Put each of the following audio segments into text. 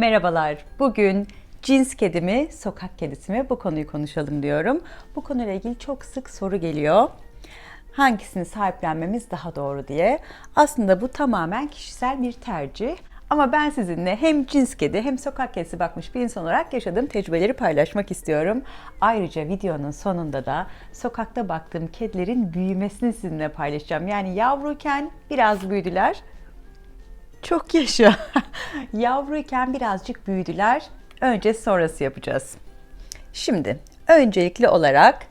Merhabalar. Bugün cins kedi mi, sokak kedisi mi bu konuyu konuşalım diyorum. Bu konuyla ilgili çok sık soru geliyor. Hangisini sahiplenmemiz daha doğru diye. Aslında bu tamamen kişisel bir tercih. Ama ben sizinle hem cins kedi hem sokak kedisi bakmış bir insan olarak yaşadığım tecrübeleri paylaşmak istiyorum. Ayrıca videonun sonunda da sokakta baktığım kedilerin büyümesini sizinle paylaşacağım. Yani yavruyken biraz büyüdüler, çok yaşa. Yavruyken birazcık büyüdüler. Önce sonrası yapacağız. Şimdi öncelikli olarak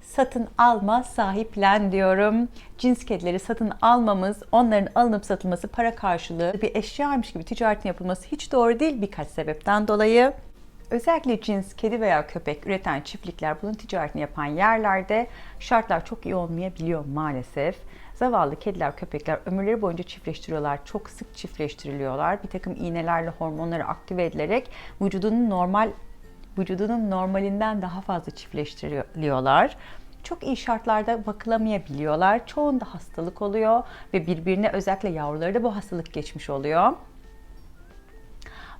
satın alma, sahiplen diyorum. Cins kedileri satın almamız, onların alınıp satılması para karşılığı bir eşyaymış gibi ticaretin yapılması hiç doğru değil birkaç sebepten dolayı. Özellikle cins kedi veya köpek üreten çiftlikler bunun ticaretini yapan yerlerde şartlar çok iyi olmayabiliyor maalesef. Zavallı kediler, köpekler ömürleri boyunca çiftleştiriyorlar. Çok sık çiftleştiriliyorlar. Bir takım iğnelerle hormonları aktive edilerek vücudunun normal vücudunun normalinden daha fazla çiftleştiriliyorlar. Çok iyi şartlarda bakılamayabiliyorlar. Çoğunda hastalık oluyor ve birbirine özellikle yavruları da bu hastalık geçmiş oluyor.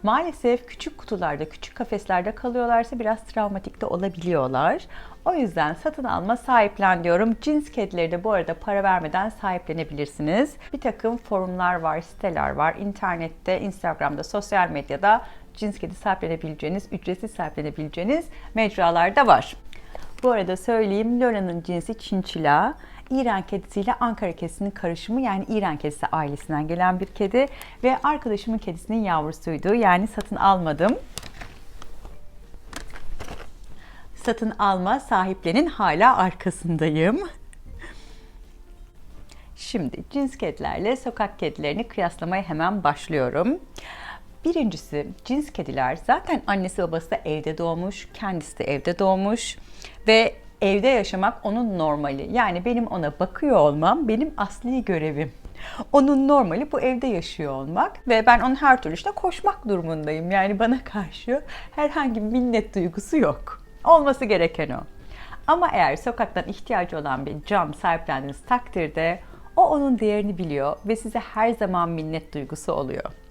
Maalesef küçük kutularda, küçük kafeslerde kalıyorlarsa biraz travmatik de olabiliyorlar. O yüzden satın alma sahiplen diyorum. Cins kedileri de bu arada para vermeden sahiplenebilirsiniz. Bir takım forumlar var, siteler var. İnternette, Instagram'da, sosyal medyada cins kedi sahiplenebileceğiniz, ücretsiz sahiplenebileceğiniz mecralar da var. Bu arada söyleyeyim Lola'nın cinsi Çinçila. İran kedisiyle Ankara kedisinin karışımı yani İran kedisi ailesinden gelen bir kedi ve arkadaşımın kedisinin yavrusuydu. Yani satın almadım. Satın alma sahiplerinin hala arkasındayım. Şimdi cins kedilerle sokak kedilerini kıyaslamaya hemen başlıyorum. Birincisi cins kediler zaten annesi babası da evde doğmuş, kendisi de evde doğmuş ve evde yaşamak onun normali. Yani benim ona bakıyor olmam benim asli görevim. Onun normali bu evde yaşıyor olmak ve ben onun her türlü işte koşmak durumundayım. Yani bana karşı herhangi bir minnet duygusu yok. Olması gereken o. Ama eğer sokaktan ihtiyacı olan bir cam sahiplendiğiniz takdirde o onun değerini biliyor ve size her zaman minnet duygusu oluyor.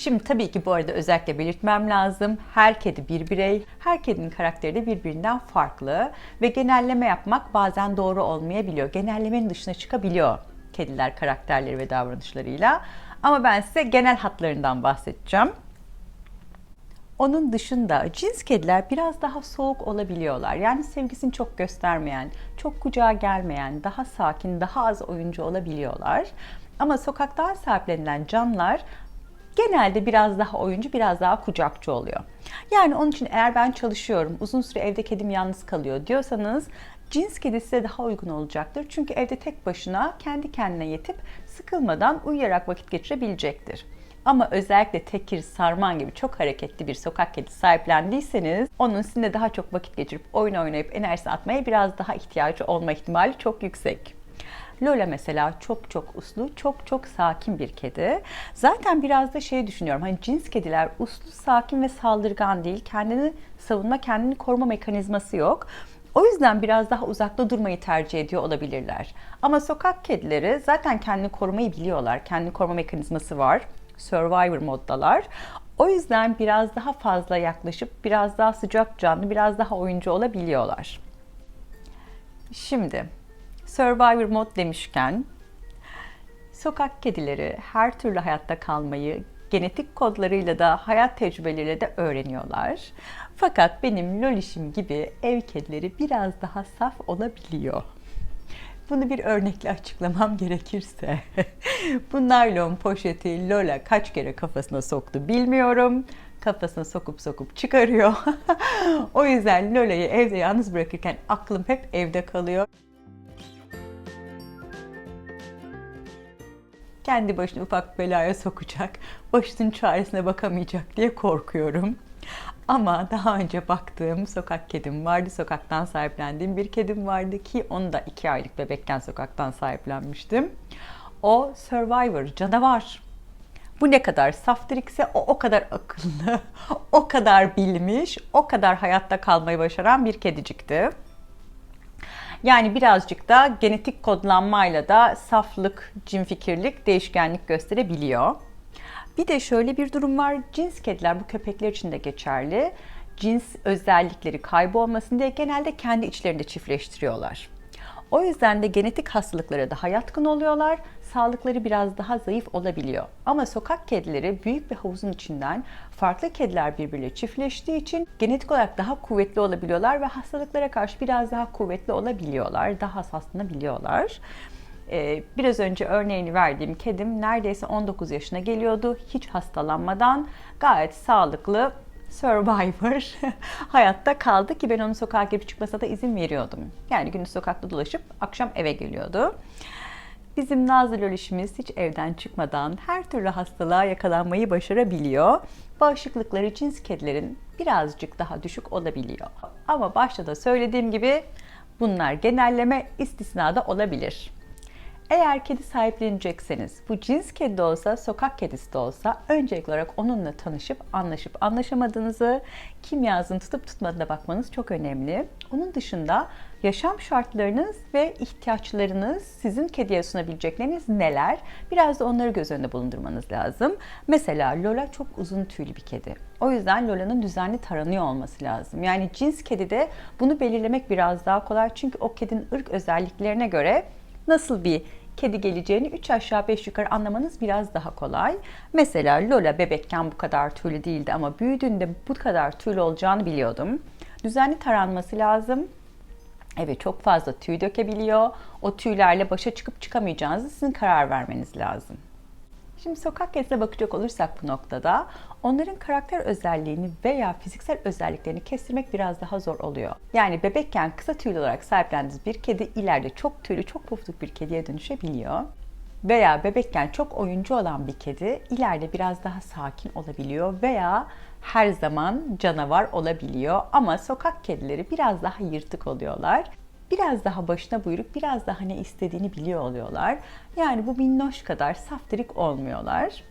Şimdi tabii ki bu arada özellikle belirtmem lazım. Her kedi bir birey, her kedinin karakteri de birbirinden farklı ve genelleme yapmak bazen doğru olmayabiliyor. Genellemenin dışına çıkabiliyor kediler karakterleri ve davranışlarıyla. Ama ben size genel hatlarından bahsedeceğim. Onun dışında cins kediler biraz daha soğuk olabiliyorlar. Yani sevgisini çok göstermeyen, çok kucağa gelmeyen, daha sakin, daha az oyuncu olabiliyorlar. Ama sokaktan sahiplenilen canlar genelde biraz daha oyuncu, biraz daha kucakçı oluyor. Yani onun için eğer ben çalışıyorum, uzun süre evde kedim yalnız kalıyor diyorsanız cins kedi size daha uygun olacaktır. Çünkü evde tek başına kendi kendine yetip sıkılmadan uyuyarak vakit geçirebilecektir. Ama özellikle tekir, sarman gibi çok hareketli bir sokak kedi sahiplendiyseniz onun sizinle daha çok vakit geçirip oyun oynayıp enerjisi atmaya biraz daha ihtiyacı olma ihtimali çok yüksek. Lola mesela çok çok uslu, çok çok sakin bir kedi. Zaten biraz da şey düşünüyorum. Hani cins kediler uslu, sakin ve saldırgan değil. Kendini savunma, kendini koruma mekanizması yok. O yüzden biraz daha uzakta durmayı tercih ediyor olabilirler. Ama sokak kedileri zaten kendini korumayı biliyorlar. Kendini koruma mekanizması var. Survivor moddalar. O yüzden biraz daha fazla yaklaşıp biraz daha sıcak canlı, biraz daha oyuncu olabiliyorlar. Şimdi Survivor mod demişken sokak kedileri her türlü hayatta kalmayı genetik kodlarıyla da hayat tecrübeleriyle de öğreniyorlar. Fakat benim lolişim gibi ev kedileri biraz daha saf olabiliyor. Bunu bir örnekle açıklamam gerekirse. Bu naylon poşeti Lola kaç kere kafasına soktu bilmiyorum. Kafasına sokup sokup çıkarıyor. o yüzden Lola'yı evde yalnız bırakırken aklım hep evde kalıyor. Kendi başına ufak belaya sokacak, başının çaresine bakamayacak diye korkuyorum. Ama daha önce baktığım sokak kedim vardı. Sokaktan sahiplendiğim bir kedim vardı ki onu da iki aylık bebekken sokaktan sahiplenmiştim. O Survivor, canavar. Bu ne kadar saftirikse o o kadar akıllı, o kadar bilmiş, o kadar hayatta kalmayı başaran bir kedicikti. Yani birazcık da genetik kodlanmayla da saflık, cimfikirlik, değişkenlik gösterebiliyor. Bir de şöyle bir durum var. Cins kediler bu köpekler için de geçerli. Cins özellikleri kaybolmasın diye genelde kendi içlerinde çiftleştiriyorlar. O yüzden de genetik hastalıklara daha yatkın oluyorlar. Sağlıkları biraz daha zayıf olabiliyor. Ama sokak kedileri büyük bir havuzun içinden farklı kediler birbiriyle çiftleştiği için genetik olarak daha kuvvetli olabiliyorlar ve hastalıklara karşı biraz daha kuvvetli olabiliyorlar. Daha hassaslanabiliyorlar. Ee, biraz önce örneğini verdiğim kedim neredeyse 19 yaşına geliyordu. Hiç hastalanmadan gayet sağlıklı Survivor hayatta kaldı ki ben onun sokağa girip çıkmasına da izin veriyordum. Yani gündüz sokakta dolaşıp akşam eve geliyordu. Bizim Nazlı Lölüş'ümüz hiç evden çıkmadan her türlü hastalığa yakalanmayı başarabiliyor. Bağışıklıkları cins kedilerin birazcık daha düşük olabiliyor. Ama başta da söylediğim gibi bunlar genelleme istisnada olabilir. Eğer kedi sahiplenecekseniz, bu cins kedi de olsa, sokak kedisi de olsa öncelikli olarak onunla tanışıp anlaşıp anlaşamadığınızı, kimyasını tutup tutmadığına bakmanız çok önemli. Onun dışında yaşam şartlarınız ve ihtiyaçlarınız sizin kediye sunabilecekleriniz neler? Biraz da onları göz önünde bulundurmanız lazım. Mesela Lola çok uzun tüylü bir kedi. O yüzden Lola'nın düzenli taranıyor olması lazım. Yani cins kedide bunu belirlemek biraz daha kolay. Çünkü o kedinin ırk özelliklerine göre nasıl bir kedi geleceğini 3 aşağı 5 yukarı anlamanız biraz daha kolay. Mesela Lola bebekken bu kadar tüylü değildi ama büyüdüğünde bu kadar tüylü olacağını biliyordum. Düzenli taranması lazım. Evet çok fazla tüy dökebiliyor. O tüylerle başa çıkıp çıkamayacağınızı sizin karar vermeniz lazım. Şimdi sokak kedisine bakacak olursak bu noktada onların karakter özelliğini veya fiziksel özelliklerini kestirmek biraz daha zor oluyor. Yani bebekken kısa tüylü olarak sahiplendiğiniz bir kedi ileride çok tüylü, çok pufluk bir kediye dönüşebiliyor. Veya bebekken çok oyuncu olan bir kedi ileride biraz daha sakin olabiliyor veya her zaman canavar olabiliyor. Ama sokak kedileri biraz daha yırtık oluyorlar biraz daha başına buyruk, biraz daha ne istediğini biliyor oluyorlar. Yani bu minnoş kadar saftirik olmuyorlar.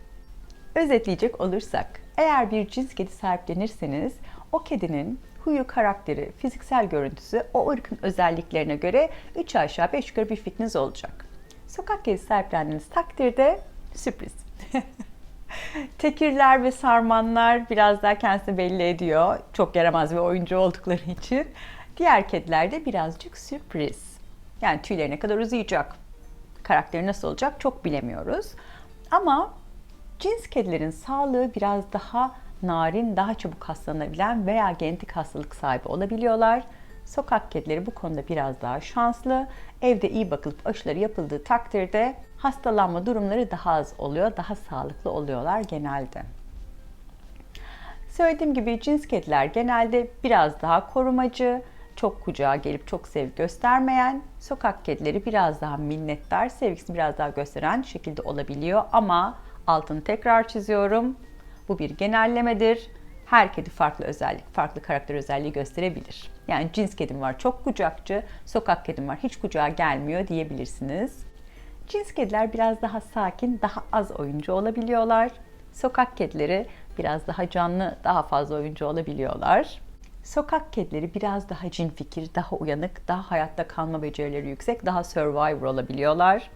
Özetleyecek olursak, eğer bir cins kedi sahiplenirseniz o kedinin huyu, karakteri, fiziksel görüntüsü o ırkın özelliklerine göre 3 aşağı 5 yukarı bir fikriniz olacak. Sokak kedi sahiplendiğiniz takdirde sürpriz. Tekirler ve sarmanlar biraz daha kendisini belli ediyor. Çok yaramaz bir oyuncu oldukları için. Diğer kediler de birazcık sürpriz. Yani tüylerine kadar uzayacak. Karakteri nasıl olacak çok bilemiyoruz. Ama cins kedilerin sağlığı biraz daha narin, daha çabuk hastalanabilen veya genetik hastalık sahibi olabiliyorlar. Sokak kedileri bu konuda biraz daha şanslı. Evde iyi bakılıp aşıları yapıldığı takdirde hastalanma durumları daha az oluyor, daha sağlıklı oluyorlar genelde. Söylediğim gibi cins kediler genelde biraz daha korumacı, çok kucağa gelip çok sevgi göstermeyen, sokak kedileri biraz daha minnettar, sevgisini biraz daha gösteren şekilde olabiliyor. Ama altını tekrar çiziyorum. Bu bir genellemedir. Her kedi farklı özellik, farklı karakter özelliği gösterebilir. Yani cins kedim var çok kucakçı, sokak kedim var hiç kucağa gelmiyor diyebilirsiniz. Cins kediler biraz daha sakin, daha az oyuncu olabiliyorlar. Sokak kedileri biraz daha canlı, daha fazla oyuncu olabiliyorlar. Sokak kedileri biraz daha cin fikir, daha uyanık, daha hayatta kalma becerileri yüksek, daha survivor olabiliyorlar.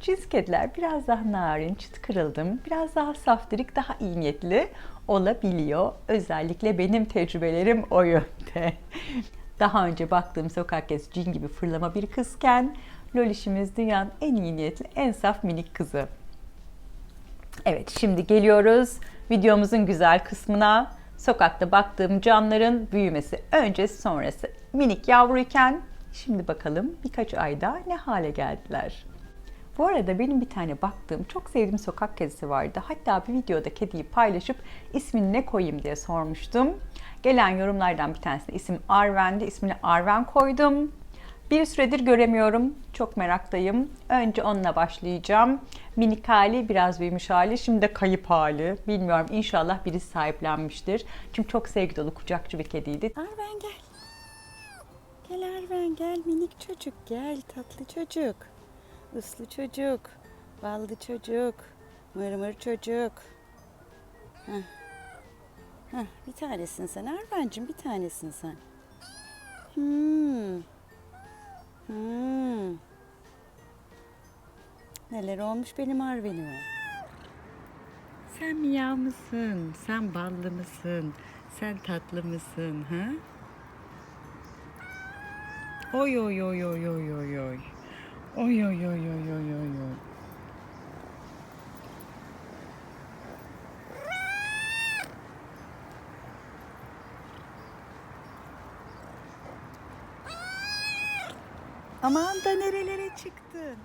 Cins kediler biraz daha narin, çıt kırıldım, biraz daha saftirik, daha iyi niyetli olabiliyor. Özellikle benim tecrübelerim o yönde. Daha önce baktığım sokak kedisi cin gibi fırlama bir kızken Lolişimiz dünyanın en iyi niyetli, en saf minik kızı. Evet şimdi geliyoruz videomuzun güzel kısmına sokakta baktığım canların büyümesi öncesi sonrası minik yavruyken şimdi bakalım birkaç ayda ne hale geldiler. Bu arada benim bir tane baktığım çok sevdiğim sokak kedisi vardı. Hatta bir videoda kediyi paylaşıp ismini ne koyayım diye sormuştum. Gelen yorumlardan bir tanesine isim Arven'di. İsmini Arven koydum. Bir süredir göremiyorum. Çok meraktayım. Önce onunla başlayacağım. Minik hali, biraz büyümüş hali, şimdi de kayıp hali. Bilmiyorum inşallah birisi sahiplenmiştir. Çünkü çok sevgi dolu, kucakçı bir kediydi. Arven gel. Gel Arven gel minik çocuk gel tatlı çocuk. Uslu çocuk. Ballı çocuk. Mırmır çocuk. Heh. Heh, bir tanesin sen Arven'cim bir tanesin sen. Hmm. Hmm. Neler olmuş benim Arven'ime. Sen miyav mısın? Sen ballı mısın? Sen tatlı mısın? Ha? Oy oy oy oy oy oy oy. Oy oy oy oy oy oy oy. Aman da nerelere çıktın?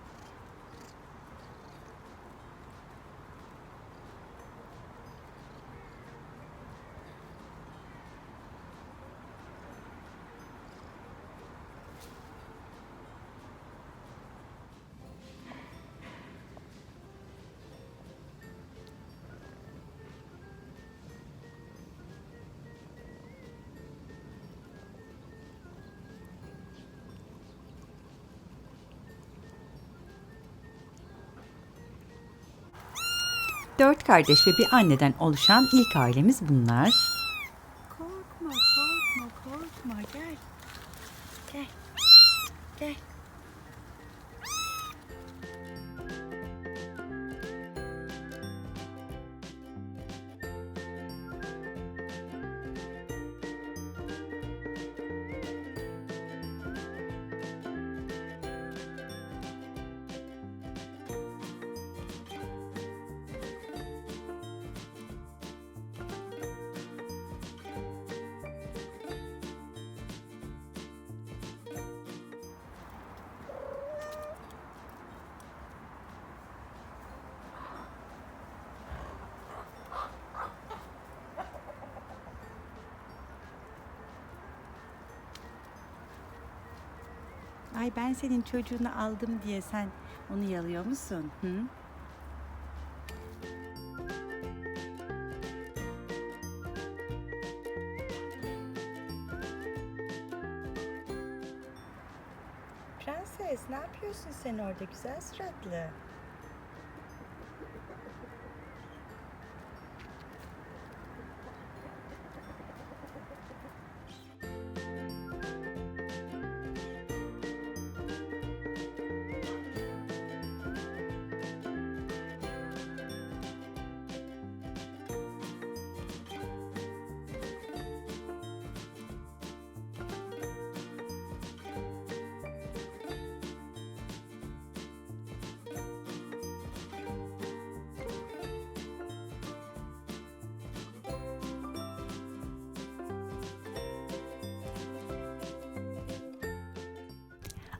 Dört kardeş ve bir anneden oluşan ilk ailemiz bunlar. Ay ben senin çocuğunu aldım diye sen onu yalıyor musun? Hı? Prenses ne yapıyorsun sen orada güzel suratlı?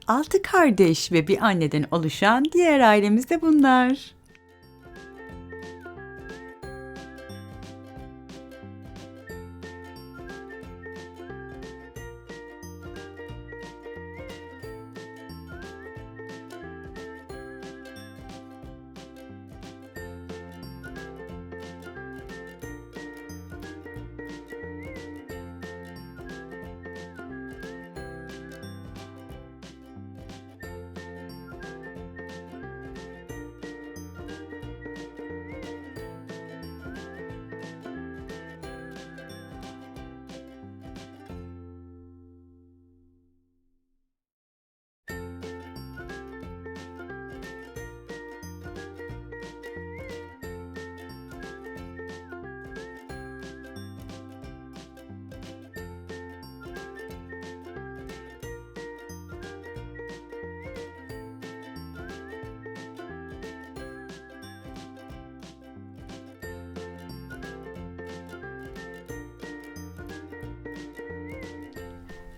Altı kardeş ve bir anneden oluşan diğer ailemiz de bunlar.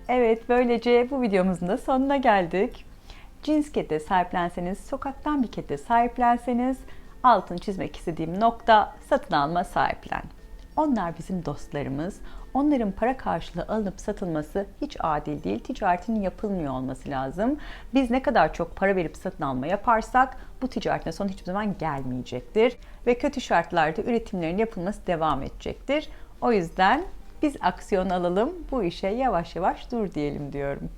Evet, böylece bu videomuzun da sonuna geldik. Cins kedi sahiplenseniz, sokaktan bir kedi sahiplenseniz, altın çizmek istediğim nokta satın alma sahiplen. Onlar bizim dostlarımız. Onların para karşılığı alınıp satılması hiç adil değil. Ticaretinin yapılmıyor olması lazım. Biz ne kadar çok para verip satın alma yaparsak bu ticaretin sonu hiçbir zaman gelmeyecektir. Ve kötü şartlarda üretimlerin yapılması devam edecektir. O yüzden biz aksiyon alalım, bu işe yavaş yavaş dur diyelim diyorum.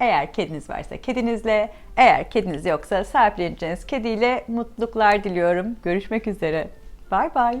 Eğer kediniz varsa kedinizle, eğer kediniz yoksa sahipleneceğiniz kediyle mutluluklar diliyorum. Görüşmek üzere. Bay bay.